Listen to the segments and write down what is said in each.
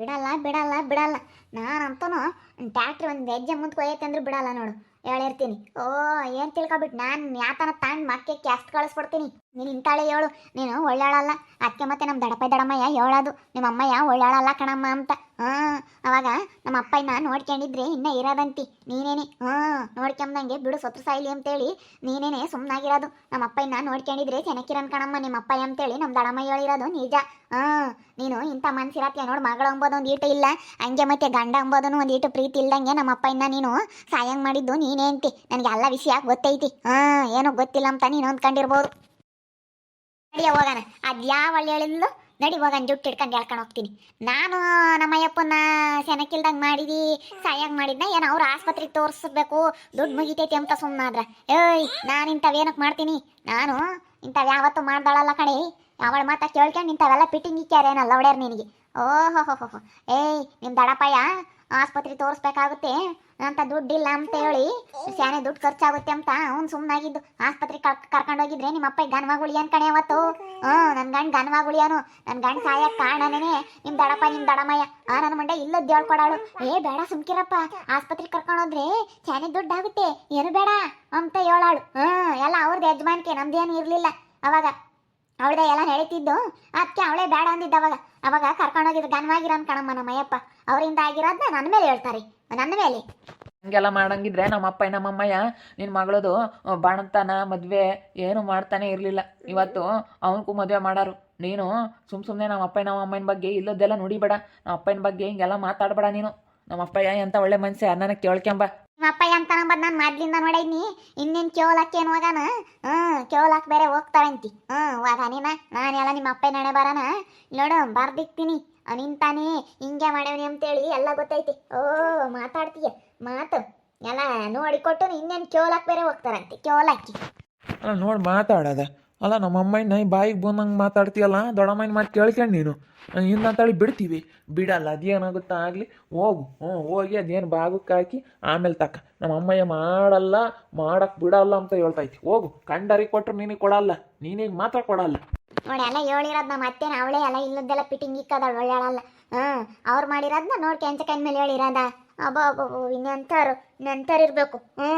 ಬಿಡಲ್ಲ ಬಿಡಲ್ಲ ಬಿಡಲ್ಲ. ನಾನಂತೂ ಟ್ಯಾಕ್ಟ್ರಿ ಒಂದು ಹೆಜ್ಜೆ ಮುಂದೆ ಕೊಯ್ಯತ್ತೆ ಅಂದ್ರೆ ಬಿಡಲ್ಲ ನೋಡು. ಹೇಳಿರ್ತೀನಿ ಓ, ಏನು ತಿಳ್ಕೊಬಿಟ್ಟು ನಾನು ಯಾತನ ತಾಂಡ್ ಮಕ್ಕೆ ಕ್ಯಾಸ್ಟ್ ಕಳಿಸ್ಬಿಡ್ತೀನಿ ನೀನು ಇಂತಾಳೆ ಹೇಳು. ನೀನು ಒಳ್ಳಾಳಲ್ಲ. ಅದಕ್ಕೆ ಮತ್ತೆ ನಮ್ಮ ದಡಪ್ಪ ದಡಮ್ಮಯ್ಯ ಹೇಳೋದು. ನಿಮ್ಮ ಅಮ್ಮಯ್ಯ ಒಳ್ಳಾಳಲ್ಲ ಕಣಮ್ಮ ಅಂತ. ಹಾಂ, ಅವಾಗ ನಮ್ಮ ಅಪ್ಪಯ್ಯನ ನೋಡ್ಕೊಂಡಿದ್ರೆ ಇನ್ನೂ ಇರೋದಂತಿ. ನೀನೇನೆ? ಹಾಂ, ನೋಡ್ಕೊಂಬಂಗೆ ಬಿಡು ಸೊತ್ರ ಸಾಯಿಲಿ ಅಂತೇಳಿ ನೀನೇನೆ ಸುಮ್ಮನಾಗಿರೋದು ನಮ್ಮ ಅಪ್ಪಯ್ಯನ ನೋಡ್ಕೊಂಡಿದ್ರೆ ಚೆನ್ನಕಿರನ್ ಕಣಮ್ಮ, ನಿಮ್ಮ ಅಪ್ಪಯ್ಯ ಅಂತೇಳಿ ನಮ್ಮ ದಡಮ್ಮಯ್ಯ ಹೇಳಿರೋದು ನಿಜ. ಹಾಂ, ನೀನು ಇಂಥ ಮನ್ಸಿರತ್ಯ ನೋಡು ಮಗಳ ಅಂಬೋದು ಒಂದು ಈಟು ಇಲ್ಲ. ಹಂಗೆ ಮತ್ತೆ ಗಂಡ ಅಂಬೋದನು ಒಂದು ಈಟು ಪ್ರೀತಿ ಇಲ್ದಂಗೆ ನಮ್ಮ ಅಪ್ಪಯ್ಯನ ನೀನು ಸಾಯಂಗ್ ಮಾಡಿದ್ದು ನೀನೇ ಅಂತಿ. ನನಗೆ ಎಲ್ಲ ವಿಷಯ ಗೊತ್ತೈತಿ. ಹಾಂ, ಏನೋ ಗೊತ್ತಿಲ್ಲ ಅಂತ ನೀನು ಅಂದ್ಕೊಂಡಿರ್ಬೋದು. ನಡಿಯ ಹೋಗೋಣ. ಅದು ಯಾವ ಹಳ್ಳಿ ನಡಿ ಹೋಗೋಣ, ಜುಟ್ಟು ಹಿಡ್ಕೊಂಡು ಹೇಳ್ಕೊಂಡು ಹೋಗ್ತೀನಿ. ನಾನು ನಮ್ಮಯ್ಯಪ್ಪನ ಸೆನಕಿಲ್ದಂಗೆ ಮಾಡಿದಿ, ಸಾಯಾಗಿ ಮಾಡಿದ್ನ, ಏನು ಅವ್ರ ಆಸ್ಪತ್ರೆಗೆ ತೋರಿಸ್ಬೇಕು. ದುಡ್ಡು ಮುಗಿತೈತಿ ಅಂತ ಸುಮ್ಮನಾದ್ರ ಏಯ್, ನಾನು ಇಂಥವೇನಕ್ಕೆ ಮಾಡ್ತೀನಿ? ನಾನು ಇಂಥವು ಯಾವತ್ತೂ ಮಾಡ್ದಾಳಲ್ಲ ಕಣೆ. ಅವಳ ಮಾತಾ ಕೇಳ್ಕೊಂಡು ಇಂಥವೆಲ್ಲ ಫಿಟ್ಟಿಂಗ್ ಇಕ್ಕ್ಯಾರೇನಲ್ಲ ಒಳ್ಳೆಯರ್ ನಿನಗೆ. ಓಹೋ ಹೋ ಹೋ ಏಯ್ ನಿಮ್ಮ ದಡಪಯ್ಯ ಆಸ್ಪತ್ರೆ ತೋರಿಸ್ಬೇಕಾಗುತ್ತೆ. ಅಂತ ದುಡ್ಡಿಲ್ಲ ಅಂತ ಹೇಳಿ ಶಾನೆ ದುಡ್ಡು ಖರ್ಚಾಗುತ್ತೆ ಅಂತ ಅವ್ನು ಸುಮ್ಮನಾಗಿದ್ದು ಆಸ್ಪತ್ರೆ ಕರ್ಕೊಂಡು ಹೋಗಿದ್ರೆ ನಿಮ್ಮ ಅಪ್ಪ ಗನ್ವಾಗುಳಿ ಅನ್ ಕಣೆ ಅವತ್ತು. ಹ್ಞೂ ನನ್ನ ಗಂಡ ಗನ್ವಾಗುಳಿಯಾನು ನನ್ನ ಗಂಡ ಸಾಯಕ್ಕೆ ಕಾರಣನೇ ನಿಮ್ಮ ದಡಪ್ಪ ನಿಮ್ಮ ದಡಮಯ್ಯ. ಆ, ನನ್ನ ಮಂಡೆ ಇಲ್ಲದ್ದು ಹೇಳ್ಕೊಡಾಳು. ಏ, ಬೇಡ ಸುಮ್ಕಿರಪ್ಪ. ಆಸ್ಪತ್ರೆ ಕರ್ಕೊಂಡು ಹೋದ್ರೆ ಶಾನೆ ದುಡ್ಡು ಆಗುತ್ತೆ. ಏನು ಬೇಡ ಅಂತ ಹೇಳಾಳು. ಹ್ಞೂ ಎಲ್ಲ ಅವ್ರದ್ದು ಯಜಮಾನ್ಕೆ, ನಮ್ದೇನು ಇರಲಿಲ್ಲ. ಅವಾಗ ಅವಳದೇ ಎಲ್ಲ ನಡೀತಿದ್ದು. ಅದಕ್ಕೆ ಅವಳೇ ಬೇಡ ಅಂದಿದ್ದ ಅವಾಗ. ಅವಾಗ ಕರ್ಕೊಂಡೋಗಿದ್ದು ಗನ್ವಾಗಿರೋನ್ ಕಣಮ್ಮ ನಮ್ಮಯ್ಯಪ್ಪ. ಅವರಿಂದ ಆಗಿರೋದನ್ನ ನನ್ನ ಮೇಲೆ ಹೇಳ್ತಾರೆ. ನನ್ನ ಮೇಲೆ ಹಂಗೆಲ್ಲ ಮಾಡಂಗಿದ್ರೆ ನಮ್ಮ ಅಪ್ಪ ನಮ್ಮ ಅಮ್ಮಯ್ಯ ನಿನ್ನ ಮಗಳದು ಬಾಣಂತನ ಮದುವೆ ಏನು ಮಾಡ್ತಾನೆ ಇರಲಿಲ್ಲ. ಇವತ್ತು ಅವನಿಗೂ ಮದುವೆ ಮಾಡಾರು. ನೀನು ಸುಮ್ ಸುಮ್ಮನೆ ನಮ್ಮ ಅಪ್ಪ ನಮ್ಮ ಅಮ್ಮನ ಬಗ್ಗೆ ಇಲ್ಲದೆಲ್ಲ ನುಡಿಬೇಡ. ನಮ್ಮ ಅಪ್ಪನ ಬಗ್ಗೆ ಹಿಂಗೆಲ್ಲ ಮಾತಾಡಬೇಡ ನೀನು. ನಮ್ಮ ಅಪ್ಪಯ್ಯ ಎಂತ ಒಳ್ಳೆ ಮನ್ಸೆ ನನಗೆ ಕೇಳ್ಕೊಂಬ. ನಿಮ್ಮ ಅಪ್ಪಯ್ಯ ಅಂತ ನಂಬದ್ ನಾನು ಮೊದ್ಲಿಂದ ನೋಡಿದ್ನಿ ಇನ್ನೇನು ಕೇವಲಕ್ಕೆ ಏನು ಹೋಗಾನ ಹ್ಞೂ ಕೇವಲಕ್ಕೆ ಬೇರೆ ಹೋಗ್ತಾರಂತಿ ಹ್ಞೂ ನಾನು ಎಲ್ಲ ನಿಮ್ಮ ಅಪ್ಪ ನಡೆ ಬರೋಣ ನೋಡು ಬರ್ದಿಕ್ತೀನಿ. ನಿಂತಾನೆ ಹಿಂಗೆ ಅಂತ ಅಂತೇಳಿ ಎಲ್ಲ ಗೊತ್ತೈತಿ. ಓ, ಮಾತಾಡ್ತೀಯ? ಮಾತು. ಎಲ್ಲ ನೋಡಿ ಕೊಟ್ಟು ಇನ್ನೇನು ಕೇವಲಕ್ಕೆ ಬೇರೆ ಹೋಗ್ತಾರಂತೆ. ಕೇವಲಕ್ಕಿ ಅಲ್ಲ, ನೋಡಿ ಮಾತಾಡದ. ಅಲ್ಲ, ನಮ್ಮ ಅಮ್ಮನ ಬಾಯಿಗೆ ಬಂದಂಗೆ ಮಾತಾಡ್ತೀಯಲ್ಲ? ದೊಡ್ಡಮ್ಮನ ಮಾತು ಕೇಳ್ಕೊಂಡು ನೀನು. ಹಿಂದಂತೇಳಿ ಬಿಡ್ತೀವಿ. ಬಿಡಲ್ಲ, ಅದೇನಾಗುತ್ತಾ ಆಗಲಿ? ಹೋಗು. ಹ್ಞೂ, ಹೋಗಿ ಅದೇನು ಬಾಗಕ್ಕೆ ಹಾಕಿ ಆಮೇಲೆ ತಕ್ಕ ನಮ್ಮ ಅಮ್ಮಯ್ಯ ಮಾಡಲ್ಲ ಮಾಡಕ್ಕೆ ಬಿಡಲ್ಲ ಅಂತ ಹೇಳ್ತೈತಿ ಹೋಗು. ಕಂಡರಿಗೆ ಕೊಟ್ರು ನಿನಗೆ ಕೊಡಲ್ಲ. ನೀನೀಗ ಮಾತ್ರ ಕೊಡಲ್ಲ. ನೋಡಿ ಎಲ್ಲ ಹೇಳಿರೋದು ನಮ್ಮ ಅತ್ತೆನ ಅವಳೇ ಎಲ್ಲ ಇಲ್ಲದೆಲ್ಲ ಫಿಟ್ಟಿಂಗ್ ಇಕ್ಕದಾಳ ಒಳ್ಳೆಯಲ್ಲ ಹ್ಞೂ ಅವ್ರು ಮಾಡಿರೋದನ್ನ ನೋಡಿ ಕೆಂಚ ಕೈ ಮೇಲೆ ಹೇಳಿರೋದ. ಅಬ್ಬ ಅಬ್ಬ ಇನ್ನೆಂಥವ್ರು ಇನ್ನೆಂಥವ್ರು ಇರಬೇಕು. ಹ್ಞೂ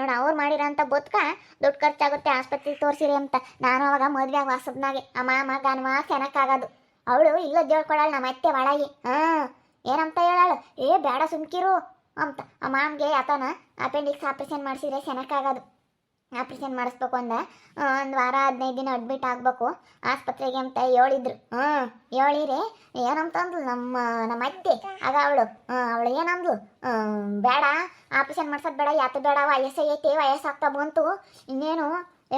ನೋಡಿ, ಅವ್ರು ಮಾಡಿರೋಂಥ ಬದುಕ ದುಡ್ಡು ಖರ್ಚಾಗುತ್ತೆ ಆಸ್ಪತ್ರೆಗೆ ತೋರಿಸಿರಿ ಅಂತ. ನಾನು ಅವಾಗ ಮದುವೆ ಆಗ ವಾಸದ್ನಾಗೆ ಆ ಮಾಮ ಗನ್ವ ಕೆನಕ್ಕಾಗೋದು ಅವಳು ಇಲ್ಲದ ಹೇಳ್ಕೊಳಾಳ ನಮ್ಮ ಅತ್ತೆ ಒಳಗೆ. ಹಾಂ, ಏನಂತ ಹೇಳಾಳು? ಏ ಬೇಡ ಸುಮ್ಕಿರು ಅಂತ. ಆ ಮಾಮ್ಗೆ ಆತನ ಅಪೆಂಡಿಕ್ಸ್ ಆಪ್ರೇಷನ್ ಮಾಡಿಸಿದ್ರೆ ಸೆನಕ್ಕಾಗೋದು ಆಪ್ರೇಷನ್ ಮಾಡಿಸ್ಬೇಕು ಅಂದ. ಒಂದು ವಾರ, ಹದಿನೈದು ದಿನ ಅಡ್ಮಿಟ್ ಆಗಬೇಕು. ಆಸ್ಪತ್ರೆಗೆ ಅಂತ ಹೇಳಿದ್ರು. ಹ್ಞೂ ಹೇಳಿರಿ, ಏನಂತಂದ್ಲು ನಮ್ಮ ನಮ್ಮ ಅತ್ತೆ, ಆಗ ಅವಳು. ಅವಳು ಏನಂದ್ಲು? ಬೇಡ, ಆಪ್ರೇಷನ್ ಮಾಡ್ಸೋದು ಬೇಡ ಯಾತು ಬೇಡ ವಯಸ್ಸಾಗೈತೆ ವಯಸ್ಸಾಗ್ತಾ ಬಂತು ಇನ್ನೇನು,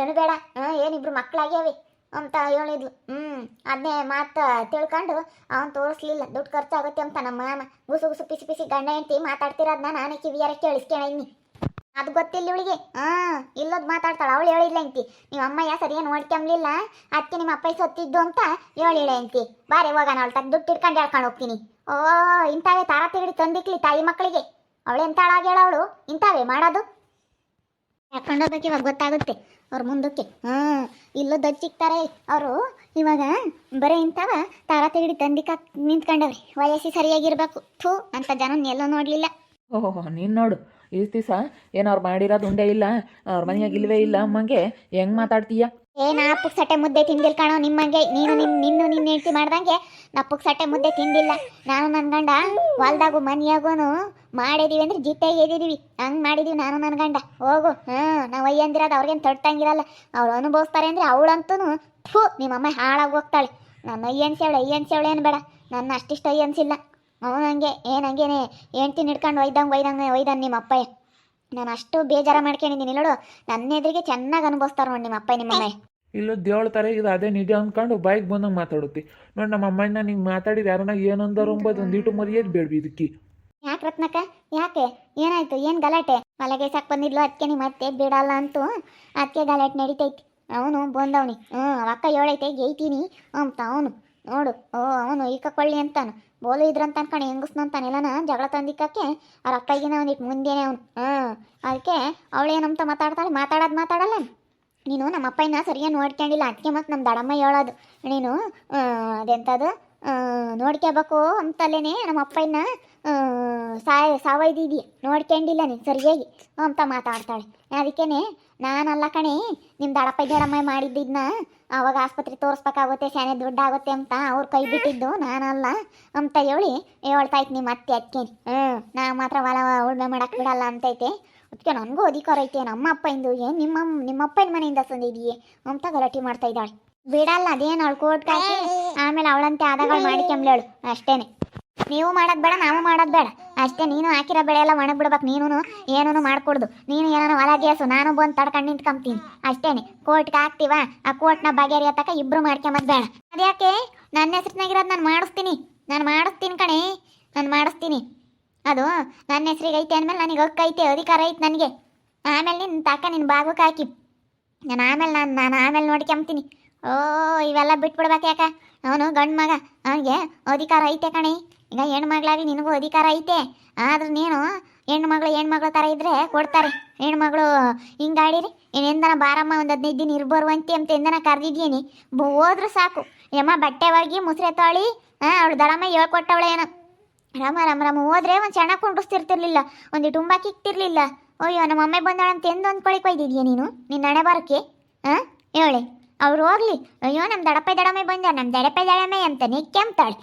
ಏನು ಬೇಡ. ಹಾಂ ಏನಿಬ್ರು ಮಕ್ಕಳಾಗ್ಯಾವೆ ಅಂತ ಹೇಳಿದ್ಲು. ಹ್ಞೂ ಅದನ್ನೇ ಮಾತು ತಿಳ್ಕೊಂಡು ಅವನು ತೋರಿಸ್ಲಿಲ್ಲ. ದುಡ್ಡು ಖರ್ಚಾಗುತ್ತೆ ಅಂತ ನಮ್ಮ ಮಾಮ. ಗುಸು ಗುಸು, ಪಿಸಿ ಪಿಸಿ ಗಂಡ ಹೆಂಡ್ತಿ ಮಾತಾಡ್ತಿರೋದನ್ನ ನಾನೇ ಕಿವಿಯಾರ ಕೇಳಿಸ್ಕೊಂಡಿ ಅದು ಗೊತ್ತಿಲ್ಲ ಇವಳಿಗೆ. ಹಾ ಇಲ್ಲದ್ ಮಾತಾಡ್ತಾಳ. ಅವಳು ಹೇಳಿಲ್ಲ ಅಂತಿ ನಿಮ್ಮ ಅಮ್ಮಯ್ಯ ಸರಿಯಾಗಿ ನೋಡ್ಕೊಂಬ್ಲಿಲ್ಲ ಅದಕ್ಕೆ ನಿಮ್ಮ ಅಪ್ಪ ಸತ್ತಿದ್ದು ಅಂತ ಹೇಳಿಳೆ ಅಂತಿ ಬಾರಿ ಹೋಗೋಣ, ಅವಳು ತಗ್ ದುಡ್ಡು ಇಟ್ಕೊಂಡು ಹೇಳ್ಕೊಂಡು ಹೋಗ್ತೀನಿ. ಓ, ಇಂಥವೇ ತಾರ ತಿಗಡಿ ತಂದಿಕ್ಲಿ ತಾಯಿ ಮಕ್ಕಳಿಗೆ. ಅವಳು ಎಂತಾಳಾಗ್ಯಾಳ ಅವಳು? ಇಂಥವೇ ಮಾಡೋದು? ಹಾಕೊಂಡೋಗ್ಬೇಕು ಇವಾಗ ಗೊತ್ತಾಗುತ್ತೆ ಅವ್ರ ಮುಂದಕ್ಕೆ. ಹ್ಞೂ ಇಲ್ಲದ ಹಚ್ಚಿಕ್ತಾರೆ ಅವರು. ಇವಾಗ ಬರೀ ಇಂಥವ ತಾರ ತಿಗಡಿ ತಂದಿಕ ನಿಂತ್ಕೊಂಡವ್ರಿ. ವಯಸ್ಸಿ ಸರಿಯಾಗಿರ್ಬೇಕು. ಥೂ, ಅಂತ ಜನ ಎಲ್ಲೋ ನೋಡಲಿಲ್ಲ. ಓಹೋ, ನೀನು ನೋಡು. ಈ ದಿವಸ ಏನು ಅವ್ರು ಮಾಡಿರೋದು ಉಂಡೆ ಇಲ್ಲ, ಅವ್ರ ಮನೆಯಾಗ ಇಲ್ವೇ ಇಲ್ಲ ಅಮ್ಮಂಗೆ. ಹೆಂಗ್ ಮಾತಾಡ್ತೀಯ? ನಾ ಸಟ್ಟೆ ಮುದ್ದೆ ತಿಂದಿಲ್ಲ ಕಾಣೋ ನಿಮ್ಮಂಗೆ. ನೀನು ನಿನ್ ನಿನ್ನು ನಿನ್ನ ಹೆಂಡತಿ ಮಾಡ್ದಂಗೆ ನಪ್ಪುಕ್ ಸಟ್ಟೆ ಮುದ್ದೆ ತಿಂದಿಲ್ಲ. ನಾನು ನನ್ನ ಗಂಡ ಹೊಲ್ದಾಗು ಮನಿಯಾಗೂನು ಮಾಡಿದೀವಿ ಅಂದ್ರೆ ಜಿಟ್ಟಾಗಿ ಎದ್ದಿದೀವಿ ಹಂಗ್ ಮಾಡಿದೀವಿ ನಾನು ನನ್ನ ಗಂಡ. ಹೋಗು. ಹಾಂ, ನಾವು ಅಯ್ಯಂದಿರೋದು ಅವ್ರಿಗೇನು ತೊಟ್ಟಂಗಿರಲ್ಲ ಅವ್ರು ಅನುಭವಿಸ್ತಾರೆ ಅಂದ್ರೆ ಅವಳಂತೂ ಥೂ ನಿಮ್ಮಮ್ಮ ಹಾಳಾಗಿ ಹೋಗ್ತಾಳೆ. ನನ್ನ ಅಯ್ಯನ್ಸೇವಳೆ ಅಯ್ಯನ್ಸೇವಳೆ ಏನು ಬೇಡ ನನ್ನ ಅಷ್ಟಿಷ್ಟು ಅಯ್ಯನ್ಸಿಲ್ಲ ಅವನು ಹಂಗೆ ಏನು ಹಂಗೇನೆ ಹೆಂಡ್ತಿ ಹಿಡ್ಕೊಂಡು ಒಯ್ದಂಗೆ ಒಯ್ದಂಗೆ ಒಯ್ದಾನೆ ನಿಮ್ಮ ಅಪ್ಪ ನಾನು ಅಷ್ಟು ಬೇಜಾರ ಮಾಡ್ಕೊಂಡಿದ್ದೀನಿ ನೋಡು. ನನ್ನ ಎದುರಿಗೆ ಚೆನ್ನಾಗಿ ಅನುಭವಿಸ್ತಾರೆ ನೋಡಿ ನಿಮ್ಮ ಅಪ್ಪ ನಿಮ್ಮನ್ನ ಇಲ್ಲ ದೇವಳ ತರ ಇದು ಅದೇ ನಿಜ ಅಂದ್ಕೊಂಡು ಬೈಕ್ ಬಂದಂಗೆ ಮಾತಾಡುತ್ತಿ. ನೋಡಿ ನಮ್ಮ ಅಮ್ಮನ ನಿಂಗೆ ಮಾತಾಡಿದ ಯಾರನ್ನ ಏನಂದರು ಅಂಬೋದು ಒಂದಿಟ್ಟು ಮರ್ಯಾದೆ ಬೇಡ್ವಿ ಇದಕ್ಕೆ ಯಾಕೆ ರತ್ನಕ್ಕ? ಯಾಕೆ? ಏನಾಯ್ತು? ಏನು ಗಲಾಟೆ? ಮಲಗೆ ಸಾಕು ಬಂದಿದ್ಲು ಅದಕ್ಕೆ ನಿಮ್ಮ ಅತ್ತೆ ಬಿಡಲ್ಲ ಅಂತು. ಅದಕ್ಕೆ ಗಲಾಟೆ ನಡೀತೈತಿ. ಅವನು ಬಂದವನಿ. ಹ್ಞೂ ಅಕ್ಕ ಹೇಳೈತೆ ಗೇಯ್ತೀನಿ ಅಂತ ಅವನು. ನೋಡು. ಓ ಅವನು ಈಕ ಕೊಳ್ಳಿ ಅಂತಾನು. ಬೋಲು ಇದ್ರಂತ ಅನ್ಕೊಂಡು ಹೆಂಗಸ್ನಂತಾನೆಲ್ಲನ ಜಗಳ ತಂದಿಕ್ಕಕ್ಕೆ ಅವ್ರ ಅಕ್ಕಗಿನ ಒಂದಿಟ್ಟು ಮುಂದೇನೆ ಅವ್ನು. ಹಾಂ, ಅದಕ್ಕೆ ಅವಳೇನಂತ ಮಾತಾಡ್ತಾಳೆ. ಮಾತಾಡೋದು ಮಾತಾಡಲ್ಲ ನೀನು. ನಮ್ಮ ಅಪ್ಪಯ್ಯನ ಸರಿಯಾಗಿ ನೋಡ್ಕೊಂಡಿಲ್ಲ. ಅದಕ್ಕೆ ಮತ್ತೆ ನಮ್ಮ ದಡಮ್ಮ ಹೇಳೋದು. ನೀನು ಅದೆಂಥದ್ದು ನೋಡ್ಕೋಬೇಕು ಅಂತಲ್ಲೇ ನಮ್ಮ ಅಪ್ಪಯ್ಯನ ಸಾಯ ಸಾವೈದಿದೆಯಾ ನೋಡ್ಕೊಂಡಿಲ್ಲ ನೀನು ಸರಿಯಾಗಿ ಅಂತ ಮಾತಾಡ್ತಾಳೆ. ಅದಕ್ಕೇನೆ ನಾನಲ್ಲ ಕಣಿ ನಿಮ್ಮ ದಡಪ್ಪ ಜಡಮ್ಮ ಮಾಡಿದ್ದಿದ್ನ ಅವಾಗ ಆಸ್ಪತ್ರೆ ತೋರಿಸ್ಬೇಕಾಗುತ್ತೆ, ಶಾನೆ ದುಡ್ಡಾಗುತ್ತೆ ಅಂತ ಅವ್ರ ಕೈ ಬಿಟ್ಟಿದ್ದು ನಾನಲ್ಲ. ಅಂತ ಹೇಳಿ ಹೇಳ್ತಾ ಇತ್ತು ನಿಮ್ಮ ಅತ್ತೆ ಅಕ್ಕಿ ಹ್ಞೂ ನಾ ಮಾತ್ರ ಹೊಲ ಉಳ್ಮೆ ಮಾಡಕ್ಕೆ ಬಿಡಲ್ಲ ಅಂತೈತೆ. ಅದಕ್ಕೆ ನನಗೂ ಅಧಿಕಾರ ಐತೆ ನಮ್ಮ ಅಪ್ಪ ಇಂದು ಏನು ನಿಮ್ಮ ನಿಮ್ಮ ಅಪ್ಪನ ಮನೆಯಿಂದ ಸಂದಿದೀಯ ಅಂತ ಗಲಾಟೆ ಮಾಡ್ತಾ ಇದ್ದಾಳೆ. ಬಿಡಲ್ಲ, ಅದೇನು ಅವಳು ಕಾಕಿ? ಆಮೇಲೆ ಅವಳಂತೆ ಆದಗಳು ಮಾಡಿಕೊಂಬ್ಲೇಳು ಅಷ್ಟೇನೆ. ನೀವು ಮಾಡೋದು ಬೇಡ, ನಾವು ಮಾಡೋದು ಬೇಡ. ಅಷ್ಟೇ, ನೀನು ಹಾಕಿರೋ ಬೆಳೆ ಎಲ್ಲ ಒಣಗಿ ಬಿಡ್ಬೇಕು. ನೀನು ಏನೂ ಮಾಡ್ಕೊಡ್ದು. ನೀನು ಏನೋ ಹೊಲ ಗೇಸು ನಾನು ಬಂದು ತಡ್ಕೊಂಡು ನಿಂತ್ಕೊಂತೀನಿ ಅಷ್ಟೇನೆ, ಕೋರ್ಟ್ಗೆ ಹಾಕ್ತೀವ? ಆ ಕೋರ್ಟ್ನ ಬಗೆಹರಿಯತಕ್ಕ ಇಬ್ರು ಮಾಡ್ಕೊಂಬದ್ ಬೇಡ. ಅದ್ಯಾಕೆ ನನ್ನ ಹೆಸರಿನಾಗಿರೋದು ನಾನು ಮಾಡಿಸ್ತೀನಿ. ನಾನು ಮಾಡಿಸ್ತೀನಿ ಕಣೆ. ನಾನು ಮಾಡಿಸ್ತೀನಿ. ಅದು, ನನ್ನ ಹೆಸರಿಗೆ ಐತೆ ಅಂದಮೇಲೆ ನನಗೆ ಹಕ್ಕು ಐತೆ, ಅಧಿಕಾರ ಐತೆ ನನಗೆ. ಆಮೇಲೆ ನಿನ್ನ ತಕ್ಕ ನಿನ್ನ ಬಾಗಕ್ಕೆ ಹಾಕಿ. ನಾನು ಆಮೇಲೆ ನಾನು ನಾನು ಆಮೇಲೆ ನೋಡ್ಕೊಂಬ್ತೀನಿ ಓ, ಇವೆಲ್ಲ ಬಿಟ್ಬಿಡ್ಬೇಕು ಯಾಕ? ಅವನು ಗಂಡು ಮಗ. ಅವನಿಗೆ ಅಧಿಕಾರ ಐತೆ ಕಣೆ. ಈಗ ಹೆಣ್ಮಗಳಾಗಿ ನಿನಗೂ ಅಧಿಕಾರ ಐತೆ. ಆದ್ರೆ ನೀನು ಹೆಣ್ಮಗಳು ಹೆಣ್ಮಗಳ ಥರ ಇದ್ರೆ ಕೊಡ್ತಾರೆ. ಹೆಣ್ಮಗಳು ಹಿಂಗಾಡಿರಿ ಇನ್ನೆಂದನ ಬಾರಮ್ಮ ಒಂದು ಹದಿನೈದು ದಿನ ಇರ್ಬರುವಂತೆ ಅಂತ ಎಂದನ ಕರೆದಿದ್ದೀನಿ. ಹೋದ್ರೂ ಸಾಕು. ಯಮ್ಮ ಬಟ್ಟೆ ಒಳಗೆ ಮುಸ್ರೆ ತೊಳಿ. ಹಾಂ, ಅವಳು ದಳಮ್ಮ ಹೇಳ್ಕೊಟ್ಟವಳೆ ಏನೋ ರಾಮ ರಾಮ ರಾಮ, ಹೋದ್ರೆ ಒಂದು ಚೆನ್ನ ಕುಂಡಿಸ್ತಿರ್ತಿರ್ಲಿಲ್ಲ ಒಂದು ತುಂಬ ಕಿಕ್ತಿರ್ಲಿಲ್ಲ ಅಯ್ಯೋ, ನಮ್ಮ ಅಮ್ಮ ಅಂತ ಎಂದು ಅಂದ್ಕೊಳಿಕ್ ಒಯ್ದಿದ್ಯಾ ನೀನು? ನಿನ್ನ ಹಣೆ ಬರೋಕ್ಕೆ? ಹಾಂ, ಹೇಳಿ. ಅವ್ರು ಹೋಗ್ಲಿ. ಅಯ್ಯೋ ನಮ್ಮ ದಡಪೆ ದಡಮೆ ಬಂದ ನಮ್ಮ ದಡಪೆ ದಡಮೆ ಅಂತ ಕೆಮ್ತಾಳೆ.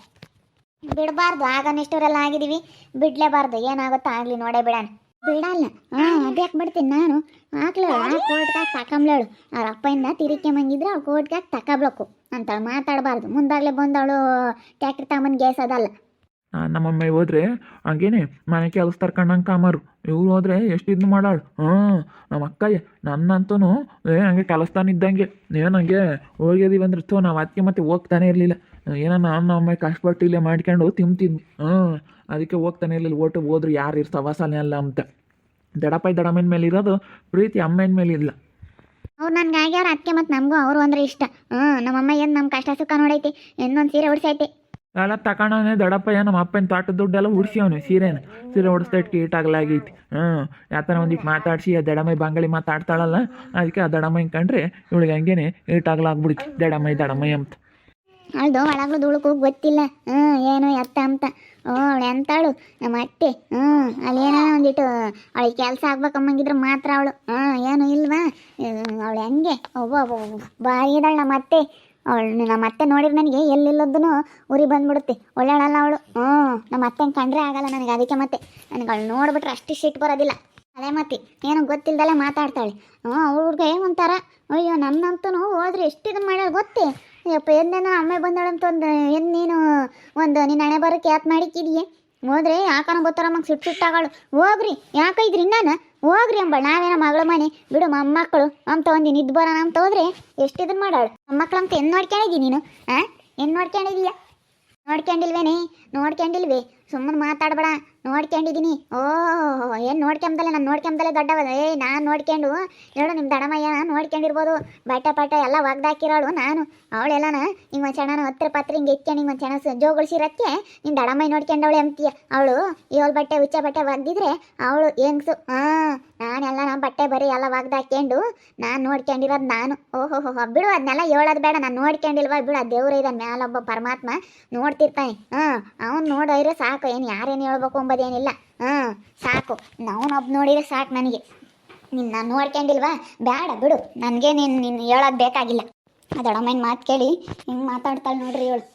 ಬಿಡಬಾರ್ದು ಆಗ ನಿಷ್ಠೂರೆಲ್ಲ ಆಗಿದೀವಿ. ಬಿಡ್ಲೇಬಾರ್ದು ಏನಾಗುತ್ತೋ ಆಗಲಿ ನೋಡೇ ಬಿಡೋಣ. ಬಿಡಲ್ಲ ಹಾಂ ಅದ್ಯಾಕೆ ಬಿಡ್ತೀನಿ ನಾನು? ಹಾಕ್ಲೇಳು ಕೋರ್ಟ್ಗಾಗ ತಕೊಂಬ್ಲೇಳು ಅವ್ರ ಅಪ್ಪಯಿಂದ ತಿರಿಕೆ ಕೋಟ್ ಕೋರ್ಟ್ಗಾಗ ತಕೊಬ್ಬೇಕು ಅಂತ ಮಾತಾಡಬಾರ್ದು. ಮುಂದಾಗಲೇ ಬಂದವಳು ಟ್ಯಾಕ್ಟ್ರಿ ತಗೊಂಬಂದು ಗ್ಯಾಸ್ ಅದಲ್ಲ. ಆ, ನಮ್ಮಮ್ಮ ಹೋದ್ರೆ, ಹಂಗೇನೆ, ಮನೆ ಕೆಲಸ ಕಣ್ಣಂಗೆ ಕಾಮಾರು. ಇವ್ರು ಹೋದ್ರೆ ಎಷ್ಟು ಇದ್ನ ಮಾಡಾಳು? ಹಾಂ ನಮ್ಮ ಅಕ್ಕಯ್ಯ ನನ್ನಂತೂ ಏ, ಹಂಗೆ ಕಲಿಸ್ತಾನೆ ಇದ್ದಂಗೆ. ಏನು ಹಂಗೆ ಹೋಗಿದೀವಿ ಅಂದ್ರೆ ಥೋ, ನಾವು ಅದಕ್ಕೆ ಮತ್ತೆ ಹೋಗ್ತಾನೆ ಇರಲಿಲ್ಲ. ಏನೋ ನಾನು ನಮ್ಮ ಕಷ್ಟಪಟ್ಟು ಇಲ್ಲೇ ಮಾಡ್ಕೊಂಡು ತಿಂತಿದ್ವಿ ಹ್ಮ್ ಅದಕ್ಕೆ ಹೋಗ್ತಾನೆ ಇರಲಿಲ್ಲ. ಓಟು ಹೋದ್ರು ಯಾರು ಇರ್ತಾವ? ಸವಾಸನೆ ಅಲ್ಲ ಅಂತ. ದಡಪ್ಪ ದಡಮ್ಮನ ಮೇಲೆ ಇರೋದು ಪ್ರೀತಿ ಅಮ್ಮನ ಮೇಲೆ ಇಲ್ಲ. ಅವ್ರು ನನ್ಗೆ ಆಗ್ಯಾರ ಅದಕ್ಕೆ ಮತ್ತೆ ನಮಗೂ ಅವರು ಅಂದ್ರೆ ಇಷ್ಟ. ಹ್ಞೂ ನಮ್ಮಮ್ಮ ಏನು ನಮ್ಮ ಕಷ್ಟ ಸುಖ ನೋಡೈತಿ. ಇನ್ನೊಂದು ಸೀರೆ ಉಡ್ಸೈತಿ. ಎಲ್ಲ ದಡಪ್ಪ ನಮ್ಮ ಅಪ್ಪನ ತಾಟದ ದುಡ್ಡೆಲ್ಲ ಉಡ್ಸ್ಯವನೆ ಸೀರೆನ. ಸೀರೆ ಉಡಿಸ್ತಾ ಇಟ್ಟು ಹ್ಞೂ, ಯಾತನ ಒಂದಿಟ್ಟು ಮಾತಾಡ್ಸಿ, ಆ ದಡಮೈ ಬಂಗಾಳಿ ಮಾತಾಡ್ತಾಳಲ್ಲ ಅದಕ್ಕೆ ಆ ದಡಮೈ ಕಂಡ್ರೆ ಇವಳಿಗೆ ಹಂಗೇನೆ ಈಟಾಗ್ಲಾಗ್ಬಿಡ್ತು. ದಡಮೈ ದಡಮೈ ಅಂತ. ಅಳ್ದು ಒಳಗ್ಲು ದುಳುಕು ಗೊತ್ತಿಲ್ಲ. ಹ್ಞೂ, ಏನು ಎತ್ತ ಅಂತ. ಓ, ಅವಳು ಎಂತಾಳು? ನಮ್ಮ ಅತ್ತೆ. ಹ್ಞೂ ಅಲ್ಲೇನೋ ಒಂದಿಟ್ಟು ಅವಳಿಗೆ ಕೆಲಸ ಆಗ್ಬೇಕಮ್ಮಂಗಿದ್ರೆ ಮಾತ್ರ ಅವಳು. ಹ್ಞೂ, ಏನು ಇಲ್ವಾ? ಅವಳು ಹೆಂಗೆ? ಒಬ್ಬ ಬಾ ಇದ್ದಾಳೆ ನಮ್ಮ ಅತ್ತೆ. ಅವಳು ನಮ್ಮ ಅತ್ತೆ ನೋಡಿದ್ರೆ ನನಗೆ ಎಲ್ಲಿಲ್ಲದೂ ಉರಿ ಬಂದ್ಬಿಡುತ್ತೆ. ಒಳ್ಳೆಯಳಲ್ಲ ಅವಳು. ಹ್ಞೂ ನಮ್ಮ ಅತ್ತೆಂಗೆ ಕಂಡ್ರೆ ಆಗಲ್ಲ ನನಗೆ, ಅದಕ್ಕೆ ಮತ್ತೆ. ನನಗೆ ಅವಳು ನೋಡಿಬಿಟ್ರೆ ಅಷ್ಟು ಸಿಟ್ಟು ಬರೋದಿಲ್ಲ. ಅದೇ ಮತ್ತೆ, ಏನೋ ಗೊತ್ತಿಲ್ಲದಲ್ಲ ಮಾತಾಡ್ತಾಳೆ. ಹ್ಞೂ ಅವ್ರಿಗೆ ಒಂಥರ, ಅಯ್ಯೋ ನನ್ನಂತೂ ಹೋದ್ರೆ ಎಷ್ಟು ಇದನ್ನು ಮಾಡ್ಯಾಳ ಗೊತ್ತೇ? ಅಯ್ಯಪ್ಪ ಎಂದೇನು ಅಮ್ಮೆ ಬಂದಾಳಂತ ಒಂದು ಏನು ನೀನು ಒಂದು, ನಿನ್ನ ಹಣೆ ಬರೋಕ್ಕೆ ಯಾಕೆ ಮಾಡಿಕ್ಕಿದೆಯೇ? ಹೋದ್ರೆ ಯಾಕನ ಗೊತ್ತಾರ ಮಗ ಸಿಟ್ಟು ಸಿಟ್ಟಾಗಳು ಹೋಗ್ರಿ ಯಾಕೈದ್ರಿ ನಾನು ಹೋಗ್ರಿ ಅಂಬಳ ನಾವೇನೋ ಮಗಳ ಮನೆ? ಬಿಡು ಮೊಮ್ಮಕ್ಕಳು ಅಂತ ಒಂದು ನಿದ್ದು ಬರೋಣ ಅಂತ ಹೋದ್ರೆ ಎಷ್ಟು ಇದನ್ನ ಮಾಡಾಳು? ಮೊಮ್ಮಕ್ಕಳು ಅಂತ ಏನು ನೋಡ್ಕೊಂಡಿದ್ದೀನಿ ನೀನು ಹಾ ಎನ್ ನೋಡ್ಕೊಂಡಿದೀಯ ನೋಡ್ಕೊಂಡಿಲ್ವೇನೆ? ನೋಡ್ಕೊಂಡಿಲ್ವಿ? ಸುಮ್ಮನೆ ಮಾತಾಡ್ಬೇಡ. ನೋಡ್ಕೊಂಡಿದ್ದೀನಿ ಓ, ಏನು ನೋಡ್ಕೊಂಬದಲ್ಲ? ನಾನು ನೋಡ್ಕೊಂಬದಲ್ಲ ದೊಡ್ಡವ ಏ, ನಾನು ನೋಡ್ಕೊಂಡು. ಹೇಳು ನಿಮ್ಮ ದಡಮಯ್ಯ ನೋಡ್ಕೊಂಡಿರ್ಬೋದು. ಬಟ್ಟೆ ಪಟ್ಟೆ ಎಲ್ಲ ಒಗ್ದಾಕಿರೋಳು ನಾನು. ಅವಳೆಲ್ಲನ ಹಿಂಗೆ ಒಂದು ಹತ್ರ ಪತ್ರ ಹಿಂಗೆ ಇಟ್ಕೊಂಡು ಹಿಂಗೆ ಒಂದು ಚೆನ್ನ ಜೋಗುಳ್ಸಿರಕ್ಕೆ ನಿನ್ನ ದಡಮೈ ನೋಡ್ಕೊಂಡವಳೆ ಅಂತೀಯ. ಅವಳು ಏಳು ಬಟ್ಟೆ, ಉಚ್ಚ ಬಟ್ಟೆ ಒಗ್ದಿದ್ರೆ ಅವಳು ಹೆಂಗ್ಸು? ಹಾಂ ನಾನೆಲ್ಲ ನಮ್ಮ ಬಟ್ಟೆ ಬರೀ ಎಲ್ಲ ಒಗ್ದಾಕೊಂಡು ನಾನು ನೋಡ್ಕೊಂಡಿರೋದು ನಾನು. ಓಹೋ, ಹೋ ಬಿಡು ಅದನ್ನೆಲ್ಲ ಹೇಳೋದು ಬೇಡ, ನಾನು ನೋಡ್ಕೊಂಡಿಲ್ವಾ ಬಿಡು, ಆ ದೇವ್ರ ಇದ್ದಾನೆ ಮ್ಯಾಲೊಬ್ಬ ಪರಮಾತ್ಮ ನೋಡ್ತಿರ್ತಾನೆ. ಹಾಂ, ಅವ್ನು ನೋಡಿದ್ರೆ ಸಾಕು, ಏನು ಯಾರೇನು ಹೇಳ್ಬೇಕು ಅಂಬೋದೇನಿಲ್ಲ. ಹಾಂ, ಸಾಕು ಅವನೊಬ್ಬ ನೋಡಿದ್ರೆ ಸಾಕು ನನಗೆ. ನಿನ್ನ ನೋಡ್ಕೊಂಡಿಲ್ವಾ ಬೇಡ ಬಿಡು, ನನಗೆ ನೀನು ನಿನ್ನ ಹೇಳೋದು ಬೇಕಾಗಿಲ್ಲ. ಅದೊಡಮ್ಮನ ಮಾತು ಕೇಳಿ, ಹಿಂಗೆ ಮಾತಾಡ್ತಾಳೆ ನೋಡ್ರಿ ಇವಳು.